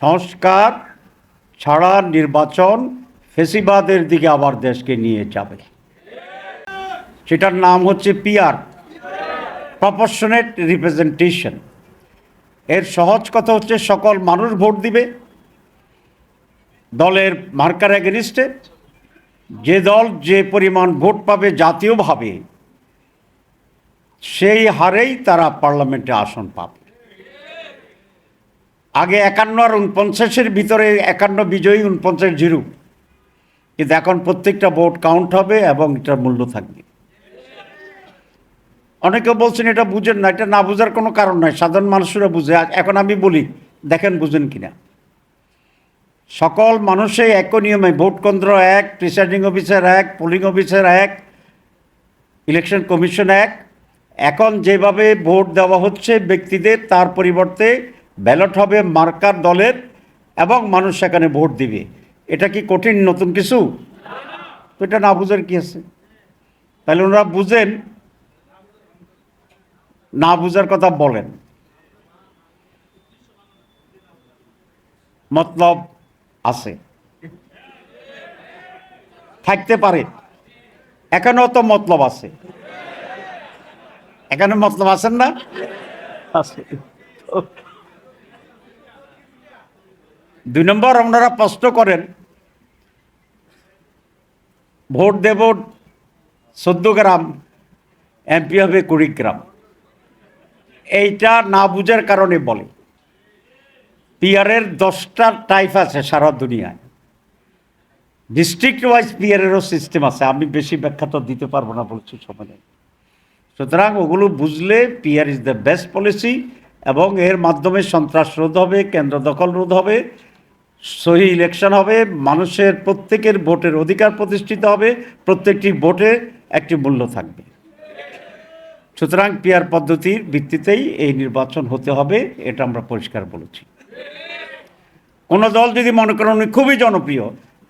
সংস্কার ছাড়া নির্বাচন ফেসিবাদের দিকে আবার দেশকে নিয়ে যাবে। সেটার নাম হচ্ছে পিআর প্রপোর্শনেট রিপ্রেজেন্টেশন এর সহজ কথা হচ্ছে সকল মানুষ ভোট দিবে, দলের মার্কার এগেনিস্টে যে দল যে পরিমাণ ভোট পাবে জাতীয়ভাবে, সেই হারেই তারা পার্লামেন্টে আসন পাবে। আগে একান্ন আর উনপঞ্চাশের ভিতরে একান্ন বিজয়ী, উনপঞ্চাশ জিরো। কিন্তু এখন প্রত্যেকটা ভোট কাউন্ট হবে এবং এটার মূল্য থাকবে। অনেকে বলছেন এটা বুঝেন না, এটা না বোঝার কোনো কারণ নয় সাধারণ মানুষরা বুঝে। এখন আমি বলি, দেখেন, বুঝেন কিনা। সকল মানুষে এক নিয়মে, ভোট কেন্দ্র এক প্রিসাইডিং অফিসার এক পোলিং অফিসার এক ইলেকশন কমিশন এক। এখন যেভাবে ভোট দেওয়া হচ্ছে ব্যক্তিদের, তার পরিবর্তে ব্যালট হবে মার্কার দলের এবং মানুষ সেখানে ভোট দিবে। এটা কি কঠিন নতুন কিছু? তো এটা না বুঝার কি আছে? তাহলে ওনারা বুঝেন, না বুঝার কথা বলেন। মতলব আছে। থাকতে পারে। এখানেও তো মতলব আছে। এখানে মতলব আছেন না? আছে। দুই নম্বর, আপনারা প্রশ্ন করেন, ভোট দেব চোদ্দ গ্রাম, এমপি হবে কুড়ি গ্রাম। এইটা না বুঝার কারণে বলে। পিয়ারের দশটা টাইপ আছে সারা দুনিয়ায়। ডিস্ট্রিক্ট ওয়াইজ পিয়ারেরও সিস্টেম আছে, আমি বেশি ব্যাখ্যা তো দিতে পারব না বলছি সময় নেই। সুতরাং ওগুলো বুঝলে peer is the best policy এবং এর মাধ্যমে সন্ত্রাস রোধ হবে, কেন্দ্র দখল রোধ হবে সহি ইলেকশন হবে, মানুষের প্রত্যেকের ভোটের অধিকার প্রতিষ্ঠিত হবে, প্রত্যেকটি ভোটে একটি মূল্য থাকবে। সুতরাং পিয়ার পদ্ধতির ভিত্তিতেই এই নির্বাচন হতে হবে, এটা আমরা পরিষ্কার বলেছি। কোনো দল যদি মনে করেন উনি খুবই জনপ্রিয়,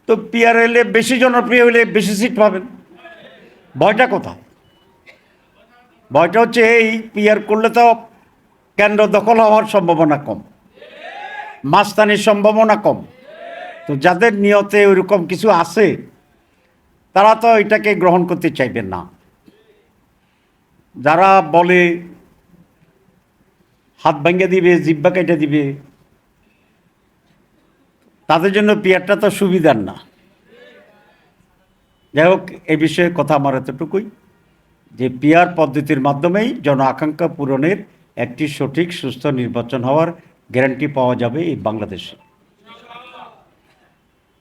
তো পিয়ার এলে বেশি জনপ্রিয় হলে বেশি সিট পাবেন। ভয়টা কোথায়? ভয়টা হচ্ছে এই পিয়ার করলে তো কেন্দ্র দখল হওয়ার সম্ভাবনা কম। মাস্তানির সম্ভাবনা কম। তো যাদের নিয়তে ওইরকম কিছু আছে, তারা তো এটাকে গ্রহণ করতে চাইবেন না। যারা বলে, হাত ভাঙ্গে দিবে, জিব্বা কেটে দিবে, তাদের জন্য পিয়ারটা তো সুবিধার না। যাই হোক, এ বিষয়ে কথা আমার এতটুকুই, যে পিয়ার পদ্ধতির মাধ্যমেই জন আকাঙ্ক্ষা পূরণের একটি সঠিক, সুস্থ, নির্বাচন হওয়ার গ্যারান্টি পাওয়া যাবে এই বাংলাদেশে।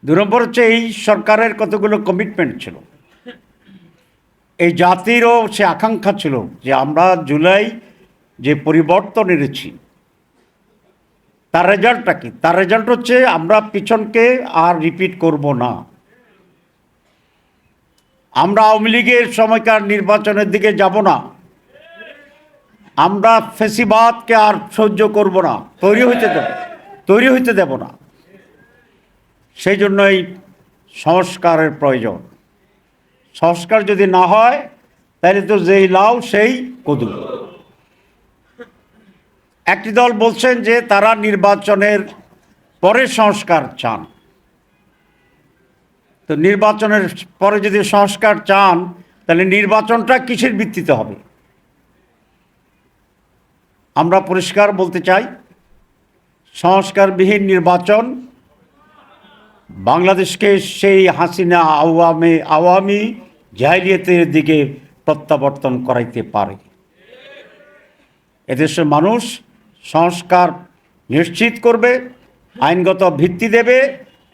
দু নম্বর হচ্ছে এই সরকারের কতগুলো কমিটমেন্ট ছিল। এই জাতিরও সে আকাঙ্ক্ষা ছিল যে আমরা জুলাই যে পরিবর্তন এনেছি, তার রেজাল্টটা কি? তার রেজাল্ট হচ্ছে আমরা পিছনকে আর রিপিট করব না। আমরা আওয়ামী লীগের সময়কার নির্বাচনের দিকে যাব না। আমরা ফেসিবাদকে আর সহ্য করব না, তৈরি হইতে দেব, তৈরি হইতে দেব না। সেই জন্যই সংস্কারের প্রয়োজন। সংস্কার যদি না হয়, তাহলে তো যেই লাউ, সেই কদু। একটি দল বলছেন যে তারা নির্বাচনের পরে সংস্কার চান। তো নির্বাচনের পরে যদি সংস্কার চান, তাহলে নির্বাচনটা কিসের ভিত্তিতে হবে? আমরা পরিষ্কার বলতে চাই, সংস্কারবিহীন নির্বাচন, বাংলাদেশকে সেই হাসিনা আওয়ামী আওয়ামী জাহিলিয়তের দিকে প্রত্যাবর্তন করাইতে পারে। এদেশের মানুষ সংস্কার নিশ্চিত করবে, আইনগত ভিত্তি দেবে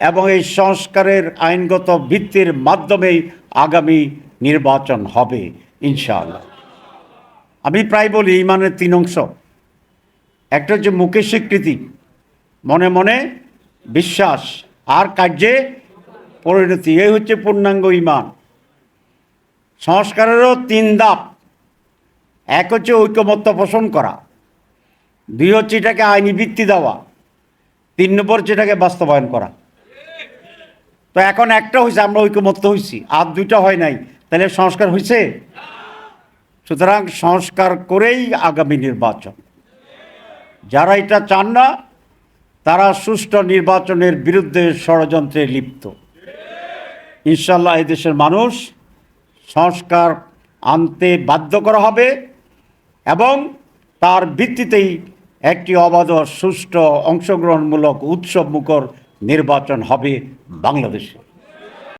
এবং এই সংস্কারের আইনগত ভিত্তির মাধ্যমেই আগামী নির্বাচন হবে, ইনশাআল্লাহ। আমি প্রায় বলি, ইমানের তিন অংশ। একটা হচ্ছে মুখে স্বীকৃতি, মনে মনে বিশ্বাস, আর কার্যে পরিণতি, এই হচ্ছে পূর্ণাঙ্গ ইমান। সংস্কারেরও তিন ধাপ, এক হচ্ছে ঐকমত্য পোষণ করা, দুই হচ্ছে এটাকে আইনি ভিত্তি দেওয়া, তিন নম্বর হচ্ছে এটাকে বাস্তবায়ন করা। তো এখন একটা হয়েছে আমরা ঐকমত্য হয়েছি আর দুইটা হয় নাই, তাহলে সংস্কার হয়েছে সুতরাং সংস্কার করেই আগামী নির্বাচন। যারা এটা চান না, তারা সুষ্ঠু নির্বাচনের বিরুদ্ধে ষড়যন্ত্রে লিপ্ত। ইনশাল্লাহ এই দেশের মানুষ সংস্কার আনতে বাধ্য করা হবে এবং তার ভিত্তিতেই একটি অবাধ সুষ্ঠু অংশগ্রহণমূলক উৎসবমুখর নির্বাচন হবে বাংলাদেশে।